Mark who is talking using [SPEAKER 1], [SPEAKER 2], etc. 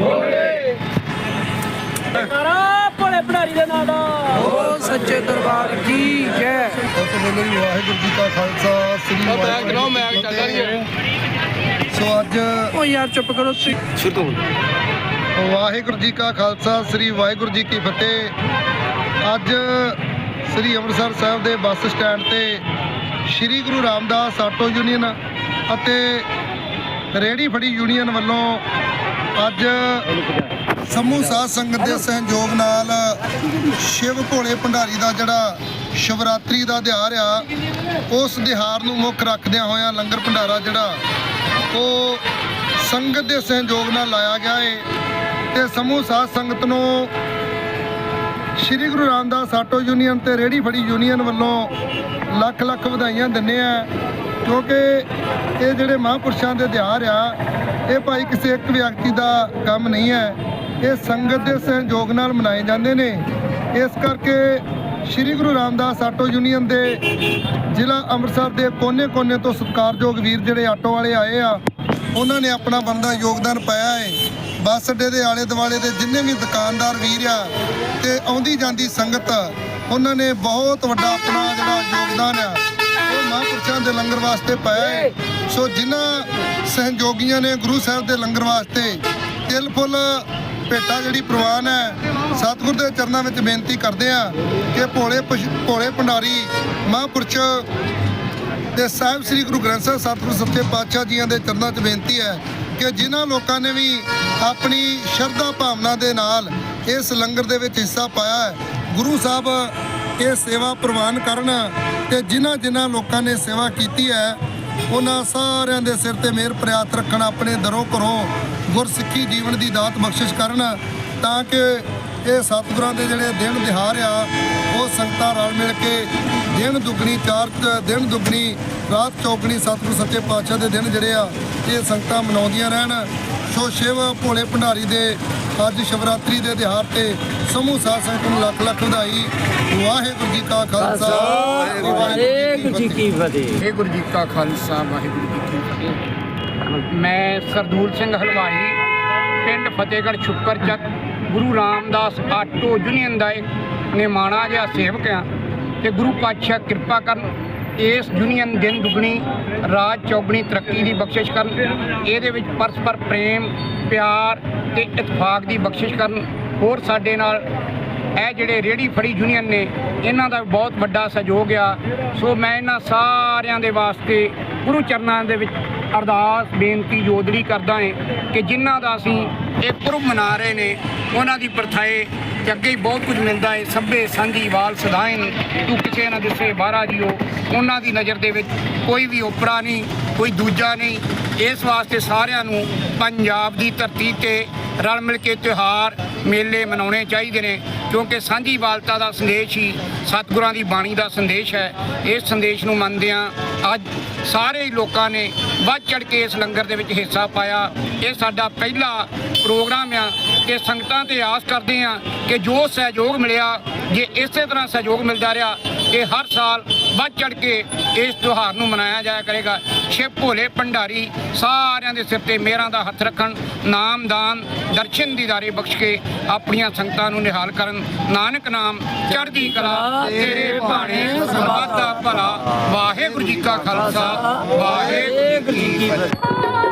[SPEAKER 1] ਬਮ ਬਮ
[SPEAKER 2] ਕਰਾ ਭੋਲੇ ਭੰਡਾਰੀ ਦੇ ਨਾਂ ਦਾ
[SPEAKER 1] ਓ ਸੱਚੇ ਦਰਬਾਰ ਕੀ ਜੈ।
[SPEAKER 3] ਸਤਿ ਵੇਲੇ ਹੀ ਵਾਹਿਗੁਰੂ ਜੀ ਕਾ ਖਾਲਸਾ ਸ੍ਰੀ ਵਾਹਿਗੁਰੂ ਜੀ ਕੀ ਫਤਿਹ ਸੋ ਅੱਜ
[SPEAKER 1] ਓ ਯਾਰ ਚੁੱਪ ਕਰੋ ਤੁਸੀਂ।
[SPEAKER 3] ਵਾਹਿਗੁਰੂ ਜੀ ਕਾ ਖਾਲਸਾ ਸ੍ਰੀ ਵਾਹਿਗੁਰੂ ਜੀ ਕੀ ਫਤਿਹ। ਅੱਜ ਸ੍ਰੀ ਅੰਮ੍ਰਿਤਸਰ ਸਾਹਿਬ ਦੇ ਬੱਸ ਸਟੈਂਡ ਤੇ ਸ੍ਰੀ ਗੁਰੂ ਰਾਮਦਾਸ ਆਟੋ ਯੂਨੀਅਨ ਅਤੇ ਰੇੜੀ ਫੜੀ ਯੂਨੀਅਨ ਵੱਲੋਂ ਅੱਜ ਸਮੂਹ ਸਾਧ ਸੰਗਤ ਦੇ ਸਹਿਯੋਗ ਨਾਲ ਸ਼ਿਵ ਭੋਲੇ ਭੰਡਾਰੀ ਦਾ ਜਿਹੜਾ ਸ਼ਿਵਰਾਤਰੀ ਦਾ ਦਿਹਾੜ ਆ, ਉਸ ਦਿਹਾੜ ਨੂੰ ਮੁੱਖ ਰੱਖਦਿਆਂ ਹੋਇਆਂ ਲੰਗਰ ਭੰਡਾਰਾ ਜਿਹੜਾ, ਉਹ ਸੰਗਤ ਦੇ ਸਹਿਯੋਗ ਨਾਲ ਲਾਇਆ ਗਿਆ ਏ। ਤੇ ਸਮੂਹ ਸਾਧ ਸੰਗਤ ਨੂੰ ਸ਼੍ਰੀ ਗੁਰੂ ਰਾਮਦਾਸ ਆਟੋ ਯੂਨੀਅਨ ਤੇ ਰੇੜੀ ਫੜੀ ਯੂਨੀਅਨ ਵੱਲੋਂ ਲੱਖ ਲੱਖ ਵਧਾਈਆਂ ਦਿੰਨੇ ਆ, ਕਿਉਂਕਿ ਇਹ ਜਿਹੜੇ ਮਹਾਂਪੁਰਸ਼ਾਂ ਦੇ ਦਿਹਾੜ ਆ ਇਹ ਭਾਈ ਕਿਸੇ ਇੱਕ ਵਿਅਕਤੀ ਦਾ ਕੰਮ ਨਹੀਂ ਹੈ। ਇਹ ਸੰਗਤ ਦੇ ਸਹਿਯੋਗ ਨਾਲ ਮਨਾਏ ਜਾਂਦੇ ਨੇ। ਇਸ ਕਰਕੇ ਸ਼੍ਰੀ ਗੁਰੂ ਰਾਮਦਾਸ ਆਟੋ ਯੂਨੀਅਨ ਦੇ ਜ਼ਿਲ੍ਹਾ ਅੰਮ੍ਰਿਤਸਰ ਦੇ ਕੋਨੇ-ਕੋਨੇ ਤੋਂ ਸਤਿਕਾਰਯੋਗ ਵੀਰ ਜਿਹੜੇ ਆਟੋ ਵਾਲੇ ਆਏ ਆ, ਉਹਨਾਂ ਨੇ ਆਪਣਾ ਬੰਦਾ ਯੋਗਦਾਨ ਪਾਇਆ ਹੈ। ਬੱਸ ਅੱਡੇ ਦੇ ਆਲੇ ਦੁਆਲੇ ਦੇ ਜਿੰਨੇ ਵੀ ਦੁਕਾਨਦਾਰ ਵੀਰ ਆ ਤੇ ਆਉਂਦੀ ਜਾਂਦੀ ਸੰਗਤ, ਉਹਨਾਂ ਨੇ ਬਹੁਤ ਵੱਡਾ ਆਪਣਾ ਜਿਹੜਾ ਯੋਗਦਾਨ ਆ, ਉਹ ਮਹਾਂਪੁਰਸ਼ਾਂ ਦੇ ਲੰਗਰ ਵਾਸਤੇ ਪਾਇਆ ਹੈ। ਸੋ ਜਿਨ੍ਹਾਂ ਸਹਿਯੋਗੀਆਂ ਨੇ ਗੁਰੂ ਸਾਹਿਬ ਦੇ ਲੰਗਰ ਵਾਸਤੇ ਤਿਲ ਫੁੱਲ, ਭੇਟਾ ਜਿਹੜੀ ਪ੍ਰਵਾਨ ਹੈ, ਸਤਿਗੁਰ ਦੇ ਚਰਨਾਂ ਵਿੱਚ ਬੇਨਤੀ ਕਰਦੇ ਆ ਕਿ ਭੋਲੇ ਪਸ਼- ਭੋਲੇ ਭੰਡਾਰੀ ਮਹਾਂਪੁਰਸ਼ ਤੇ ਸਾਹਿਬ ਸ੍ਰੀ ਗੁਰੂ ਗ੍ਰੰਥ ਸਾਹਿਬ, ਸਤਿਗੁਰੂ ਸੱਚੇ ਪਾਤਸ਼ਾਹ ਜੀਆਂ ਦੇ ਚਰਨਾਂ 'ਚ ਬੇਨਤੀ ਹੈ ਕਿ ਜਿਨ੍ਹਾਂ ਲੋਕਾਂ ਨੇ ਵੀ ਆਪਣੀ ਸ਼ਰਧਾ ਭਾਵਨਾ ਦੇ ਨਾਲ ਇਸ ਲੰਗਰ ਦੇ ਵਿੱਚ ਹਿੱਸਾ ਪਾਇਆ ਹੈ, ਗੁਰੂ ਸਾਹਿਬ ਇਹ ਸੇਵਾ ਪ੍ਰਵਾਨ ਕਰਨ ਤੇ ਜਿਨ੍ਹਾਂ ਜਿਨ੍ਹਾਂ ਲੋਕਾਂ ਨੇ ਸੇਵਾ ਕੀਤੀ ਹੈ ਉਹਨਾਂ ਸਾਰਿਆਂ ਦੇ ਸਿਰ ਤੇ ਮਿਹਰ ਪ੍ਰਿਆਤ ਰੱਖਣ ਆਪਣੇ ਦਰੋਂ ਘਰੋਂ ਗੁਰਸਿੱਖੀ ਜੀਵਨ ਦੀ ਦਾਤ ਬਖਸ਼ਿਸ਼ ਕਰਨ ਤਾਂ ਕਿ ਇਹ ਸਤਿਗੁਰਾਂ ਦੇ ਜਿਹੜੇ ਦਿਨ ਦਿਹਾੜ ਆ, ਉਹ ਸੰਗਤਾਂ ਰਲ ਮਿਲ ਕੇ ਦਿਨ ਦੁੱਗਣੀ ਚਾਰ ਦਿਨ ਦੁੱਗਣੀ ਰਾਤ ਚੌਗਣੀ ਸਤਿਗੁਰ ਸੱਚੇ ਪਾਤਸ਼ਾਹ ਦੇ ਦਿਨ ਜਿਹੜੇ ਆ, ਇਹ ਸੰਗਤਾਂ ਮਨਾਉਂਦੀਆਂ ਰਹਿਣ। ਸੋ ਸ਼ਿਵ ਭੋਲੇ ਭੰਡਾਰੀ ਦੇ ਅੱਜ ਸ਼ਿਵਰਾਤਰੀ ਦੇ ਦਿਹਾੜ ਤੇ ਸਮੂਹ ਸਾਧ ਸੰਗਤ ਨੂੰ ਲੱਖ ਲੱਖ ਵਧਾਈ। ਵਾਹਿਗੁਰੂ ਜੀ ਕਾ ਖਾਲਸਾ।
[SPEAKER 2] ਵਾਹਿਗੁਰੂ ਜੀ ਕੀ ਫਤਿਹ।
[SPEAKER 4] ਵਾਹਿਗੁਰੂ ਜੀ ਕਾ ਖਾਲਸਾ ਵਾਹਿਗੁਰੂ ਜੀ ਕੀ ਫਤਿਹ। ਮੈਂ ਸਰਦੂਲ ਸਿੰਘ ਹਲਵਾਈ ਪਿੰਡ ਫਤਿਹਗੜ੍ਹ ਸ਼ੁਕਰਚੱਕ ਗੁਰੂ ਰਾਮਦਾਸ ਆਟੋ ਯੂਨੀਅਨ ਦਾ ਇੱਕ ਨਿਮਾਣਾ ਜਿਹਾ ਸੇਵਕ ਆ। ਤੇ ਗੁਰੂ ਪਾਤਸ਼ਾਹ ਕਿਰਪਾ ਕਰਨ ਇਸ ਯੂਨੀਅਨ ਦਿਨ ਦੁਗਣੀ, ਰਾਜ ਚੌਗਣੀ ਤਰੱਕੀ ਦੀ ਬਖਸ਼ਿਸ਼ ਕਰਨ, ਇਹਦੇ ਵਿੱਚ ਪਰਸਪਰ ਪ੍ਰੇਮ, ਪਿਆਰ ਤੇ ਇਤਫਾਕ ਦੀ ਬਖਸ਼ਿਸ਼ ਕਰਨ। ਹੋਰ ਸਾਡੇ ਨਾਲ ਇਹ ਜਿਹੜੇ ਰੇੜੀ ਫੜੀ ਯੂਨੀਅਨ ਨੇ, ਇਹਨਾਂ ਦਾ ਬਹੁਤ ਵੱਡਾ ਸਹਿਯੋਗ ਆ। ਸੋ ਮੈਂ ਇਹਨਾਂ ਸਾਰਿਆਂ ਦੇ ਵਾਸਤੇ ਗੁਰੂ ਚਰਨਾਂ ਦੇ ਵਿੱਚ ਅਰਦਾਸ, ਬੇਨਤੀ ਜੋਦੜੀ ਕਰਦਾ ਹਾਂ ਕਿ ਜਿਨ੍ਹਾਂ ਦਾ ਅਸੀਂ ਇਹ ਪੁਰਬ ਮਨਾ ਰਹੇ ਨੇ, ਉਹਨਾਂ ਦੀ ਪਰਥਾਏ ਤੇ ਅੱਗੇ ਹੀ ਬਹੁਤ ਕੁਝ ਮਿਲਦਾ ਹੈ। ਸਭੇ ਸਾਂਝੀ ਵਾਲ ਸਦਾਇਨ ਤੂੰ ਕਿਸੇ ਨਾ ਦਿਸੇ ਬਾਹਰਾ ਜੀਓ ਉਹਨਾਂ ਦੀ ਨਜ਼ਰ ਦੇ ਵਿੱਚ ਕੋਈ ਵੀ ਓਪਰਾ ਨਹੀਂ, ਕੋਈ ਦੂਜਾ ਨਹੀਂ। ਇਸ ਵਾਸਤੇ ਸਾਰਿਆਂ ਨੂੰ ਪੰਜਾਬ ਦੀ ਧਰਤੀ ਤੇ ਰਲ ਮਿਲ ਕੇ ਤਿਉਹਾਰ, ਮੇਲੇ ਮਨਾਉਣੇ ਚਾਹੀਦੇ ਨੇ, ਕਿਉਂਕਿ ਸਾਂਝੀ ਵਾਲਤਾ ਦਾ ਸੰਦੇਸ਼ ਹੀ ਸਤਿਗੁਰਾਂ ਦੀ ਬਾਣੀ ਦਾ ਸੰਦੇਸ਼ ਹੈ। ਇਸ ਸੰਦੇਸ਼ ਨੂੰ ਮੰਨਦਿਆਂ ਅੱਜ ਸਾਰੇ ਹੀ ਲੋਕਾਂ ਨੇ ਵੱਧ ਚੜ ਕੇ ਇਸ ਲੰਗਰ ਦੇ ਵਿੱਚ ਹਿੱਸਾ ਪਾਇਆ। ਇਹ ਸਾਡਾ ਪਹਿਲਾ ਪ੍ਰੋਗਰਾਮ ਆ ਕਿ ਸੰਗਤਾਂ ਤੇ ਆਸ ਕਰਦੇ ਆ ਕਿ ਜੋ ਸਹਿਯੋਗ ਮਿਲਿਆ, ਜੇ ਇਸੇ ਤਰ੍ਹਾਂ ਸਹਿਯੋਗ ਮਿਲਦਾ ਰਿਹਾ ਕਿ ਹਰ ਸਾਲ ਵੱਧ ਚੜ ਕੇ ਇਸ ਤਿਉਹਾਰ ਨੂੰ ਮਨਾਇਆ ਜਾਇਆ ਕਰੇਗਾ। ਛੇ ਭੋਲੇ, ਭੰਡਾਰੀ ਸਾਰਿਆਂ ਦੇ ਸਿਰ ਤੇ ਮਿਹਰਾਂ ਦਾ ਹੱਥ ਰੱਖਣ, ਨਾਮ ਦਾਨ, ਦਰਸ਼ਨ ਦੀਦਾਰੇ ਬਖਸ਼ ਕੇ ਆਪਣੀਆਂ ਸੰਗਤਾਂ ਨੂੰ ਨਿਹਾਲ ਕਰਨ। ਨਾਨਕ ਨਾਮ, ਚੜ੍ਹਦੀ ਕਲਾ, ਤੇਰੇ ਭਾਣੇ ਸਮਾਦਾ ਭਲਾ। ਵਾਹਿਗੁਰੂ ਜੀ ਕਾ ਖਾਲਸਾ, ਵਾਹਿਗੁਰੂ ਜੀ ਕੀ ਫਤਿਹ।